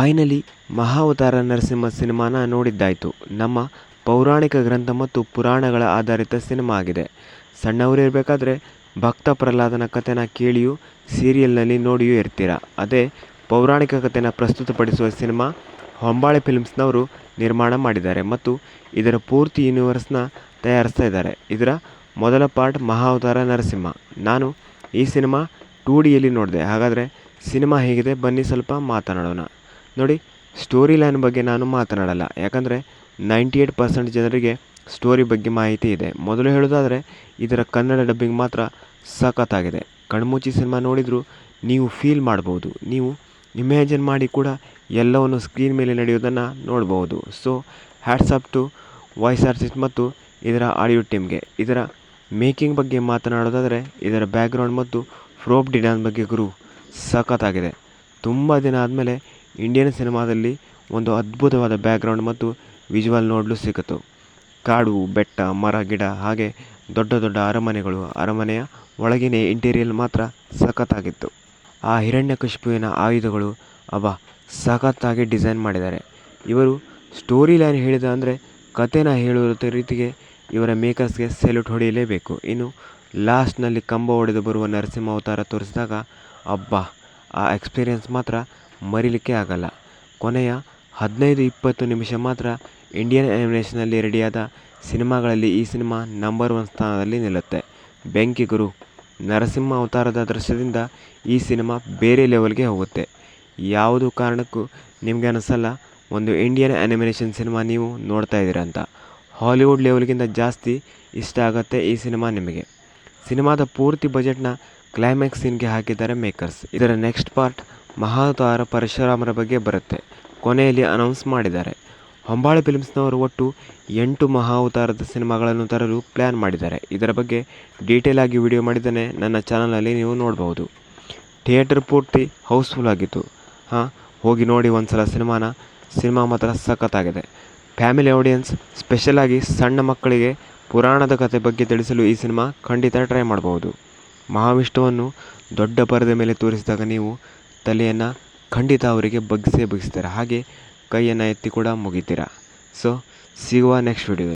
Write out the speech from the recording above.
Finally ಮಹಾವತಾರ Narasimha ಸಿನಿಮಾನ ನೋಡಿದ್ದಾಯಿತು. ನಮ್ಮ ಪೌರಾಣಿಕ ಗ್ರಂಥ ಮತ್ತು ಪುರಾಣಗಳ ಆಧಾರಿತ ಸಿನಿಮಾ ಆಗಿದೆ. ಸಣ್ಣವರಿರಬೇಕಾದ್ರೆ ಭಕ್ತ ಪ್ರಹ್ಲಾದನ ಕಥೆನ ಕೇಳಿಯೂ ಸೀರಿಯಲ್ನಲ್ಲಿ ನೋಡಿಯೂ ಇರ್ತೀರ. ಅದೇ ಪೌರಾಣಿಕ ಕಥೆನ ಪ್ರಸ್ತುತಪಡಿಸುವ ಸಿನಿಮಾ ಹೊಂಬಾಳೆ ಫಿಲ್ಮ್ಸ್ನವರು ನಿರ್ಮಾಣ ಮಾಡಿದ್ದಾರೆ ಮತ್ತು ಇದರ ಪೂರ್ತಿ ಯೂನಿವರ್ಸ್ನ ತಯಾರಿಸ್ತಾ ಇದ್ದಾರೆ. ಇದರ ಮೊದಲ ಪಾರ್ಟ್ ಮಹಾವತಾರ ನರಸಿಂಹ. ನಾನು ಈ ಸಿನಿಮಾ ಟೂ ಡಿಯಲ್ಲಿ ನೋಡಿದೆ. ಹಾಗಾದರೆ ಸಿನಿಮಾ ಹೇಗಿದೆ? ಬನ್ನಿ ಸ್ವಲ್ಪ ಮಾತನಾಡೋಣ. ನೋಡಿ ಸ್ಟೋರಿ ಲೈನ್ ಬಗ್ಗೆ ನಾನು ಮಾತನಾಡಲ್ಲ. ಯಾಕಂದರೆ ನೈಂಟಿ ಏಯ್ಟ್ ಪರ್ಸೆಂಟ್ ಜನರಿಗೆ ಸ್ಟೋರಿ ಬಗ್ಗೆ ಮಾಹಿತಿ ಇದೆ. ಮೊದಲು ಹೇಳೋದಾದರೆ, ಇದರ ಕನ್ನಡ ಡಬ್ಬಿಂಗ್ ಮಾತ್ರ ಸಖತ್ತಾಗಿದೆ. ಕಣ್ಮುಚ್ಚಿ ಸಿನಿಮಾ ನೋಡಿದರೂ ನೀವು ಫೀಲ್ ಮಾಡ್ಬೋದು. ನೀವು ಇಮ್ಯಾಜಿನ್ ಮಾಡಿ ಕೂಡ ಎಲ್ಲವನ್ನು ಸ್ಕ್ರೀನ್ ಮೇಲೆ ನಡೆಯೋದನ್ನು ನೋಡಬಹುದು so hats up to voice artist ಮತ್ತು ಇದರ ಆಡಿಯೋ ಟೀಮ್ಗೆ ಇದರ ಮೇಕಿಂಗ್ ಬಗ್ಗೆ ಮಾತನಾಡೋದಾದರೆ, ಇದರ ಬ್ಯಾಕ್ಗ್ರೌಂಡ್ ಮತ್ತು ಫ್ರೋಪ್ ಡಿಡಾನ್ ಬಗ್ಗೆ ಗುರು ಸಖತ್ತಾಗಿದೆ. ತುಂಬ ದಿನ ಆದಮೇಲೆ ಇಂಡಿಯನ್ ಸಿನಿಮಾದಲ್ಲಿ ಒಂದು ಅದ್ಭುತವಾದ ಬ್ಯಾಕ್ಗ್ರೌಂಡ್ ಮತ್ತು ವಿಜುವಲ್ ನೋಡಲು ಸಿಗುತ್ತು ಕಾಡು, ಬೆಟ್ಟ, ಮರ, ಗಿಡ ಹಾಗೆ ದೊಡ್ಡ ದೊಡ್ಡ ಅರಮನೆಗಳು. ಅರಮನೆಯ ಒಳಗಿನ ಇಂಟೀರಿಯಲ್ ಮಾತ್ರ ಸಖತ್ತಾಗಿತ್ತು. ಆ ಹಿರಣ್ಯಕಶಿಪುವಿನ ಆಯುಧಗಳು ಅಬ್ಬಾ, ಸಖತ್ತಾಗಿ ಡಿಸೈನ್ ಮಾಡಿದ್ದಾರೆ. ಇವರು ಸ್ಟೋರಿ ಲೈನ್ ಹೇಳಿದ ಅಂದರೆ ಕಥೆನ ಹೇಳುವ ರೀತಿಗೆ ಇವರ ಮೇಕರ್ಸ್ಗೆ ಸೆಲ್ಯೂಟ್ ಹೊಡೆಯಲೇಬೇಕು. ಇನ್ನು ಲಾಸ್ಟ್ನಲ್ಲಿ ಕಂಬ ಹೊಡೆದು ಬರುವ ನರಸಿಂಹ ಅವತಾರ ತೋರಿಸಿದಾಗ ಅಬ್ಬಾ, ಆ ಎಕ್ಸ್ಪೀರಿಯನ್ಸ್ ಮಾತ್ರ ಮರಿಲಿಕ್ಕೆ ಆಗಲ್ಲ. ಕೊನೆಯ ಹದಿನೈದು ಇಪ್ಪತ್ತು ನಿಮಿಷ ಮಾತ್ರ ಇಂಡಿಯನ್ ಆ್ಯನಿಮೇಷನಲ್ಲಿ ರೆಡಿಯಾದ ಸಿನಿಮಾಗಳಲ್ಲಿ ಈ ಸಿನಿಮಾ ನಂಬರ್ ಒನ್ ಸ್ಥಾನದಲ್ಲಿ ನಿಲ್ಲುತ್ತೆ. ಬೆಂಕಿ ಗುರು, ನರಸಿಂಹ ಅವತಾರದ ದೃಶ್ಯದಿಂದ ಈ ಸಿನಿಮಾ ಬೇರೆ ಲೆವೆಲ್ಗೆ ಹೋಗುತ್ತೆ. ಯಾವುದು ಕಾರಣಕ್ಕೂ ನಿಮಗೆ ಅನಿಸಲ್ಲ, ಒಂದು ಇಂಡಿಯನ್ ಆ್ಯನಿಮೇಷನ್ ಸಿನಿಮಾ ನೀವು ನೋಡ್ತಾ ಇದ್ದೀರ ಅಂತ. ಹಾಲಿವುಡ್ ಲೆವೆಲ್ಗಿಂತ ಜಾಸ್ತಿ ಇಷ್ಟ ಆಗುತ್ತೆ ಈ ಸಿನಿಮಾ ನಿಮಗೆ. ಸಿನಿಮಾದ ಪೂರ್ತಿ ಬಜೆಟ್ನ ಕ್ಲೈಮ್ಯಾಕ್ಸ್ ಸೀನ್ಗೆ ಹಾಕಿದ್ದಾರೆ ಮೇಕರ್ಸ್. ಇದರ ನೆಕ್ಸ್ಟ್ ಪಾರ್ಟ್ ಮಹಾವತಾರ ಪರಶುರಾಮರ ಬಗ್ಗೆ ಬರುತ್ತೆ. ಕೊನೆಯಲ್ಲಿ ಅನೌನ್ಸ್ ಮಾಡಿದ್ದಾರೆ. ಹೊಂಬಾಳೆ ಫಿಲ್ಮ್ಸ್ನವರು ಒಟ್ಟು ಎಂಟು ಮಹಾವತಾರದ ಸಿನಿಮಾಗಳನ್ನು ತರಲು ಪ್ಲ್ಯಾನ್ ಮಾಡಿದ್ದಾರೆ. ಇದರ ಬಗ್ಗೆ ಡೀಟೇಲ್ ಆಗಿ ವಿಡಿಯೋ ಮಾಡಿದ್ದೇನೆ. ನನ್ನ ಚಾನಲಲ್ಲಿ ನೀವು ನೋಡಬಹುದು ಥಿಯೇಟರ್ ಪೂರ್ತಿ ಹೌಸ್ಫುಲ್ ಆಗಿತ್ತು. ಹಾಂ, ಹೋಗಿ ನೋಡಿ ಒಂದು ಸಲ ಸಿನಿಮಾನ. ಸಿನಿಮಾ ಮಾತ್ರ ಸಖತ್ತಾಗಿದೆ. ಫ್ಯಾಮಿಲಿ ಆಡಿಯನ್ಸ್ ಸ್ಪೆಷಲಾಗಿ ಸಣ್ಣ ಮಕ್ಕಳಿಗೆ ಪುರಾಣದ ಕಥೆ ಬಗ್ಗೆ ತಿಳಿಸಲು ಈ ಸಿನಿಮಾ ಖಂಡಿತ ಟ್ರೈ ಮಾಡಬಹುದು ಮಹಾವಿಷ್ಣುವನ್ನು ದೊಡ್ಡ ಪರದೆ ಮೇಲೆ ತೋರಿಸಿದಾಗ ನೀವು ತಲೆಯನ್ನು ಖಂಡಿತ ಅವರಿಗೆ ಬಗ್ಗಿಸೇ ಬಗ್ಗಿಸ್ತೀರ. ಹಾಗೆ ಕೈಯನ್ನು ಎತ್ತಿ ಕೂಡ ಮುಗಿತೀರ. ಸೊ ಸಿಗುವ ನೆಕ್ಸ್ಟ್ ವಿಡಿಯೋ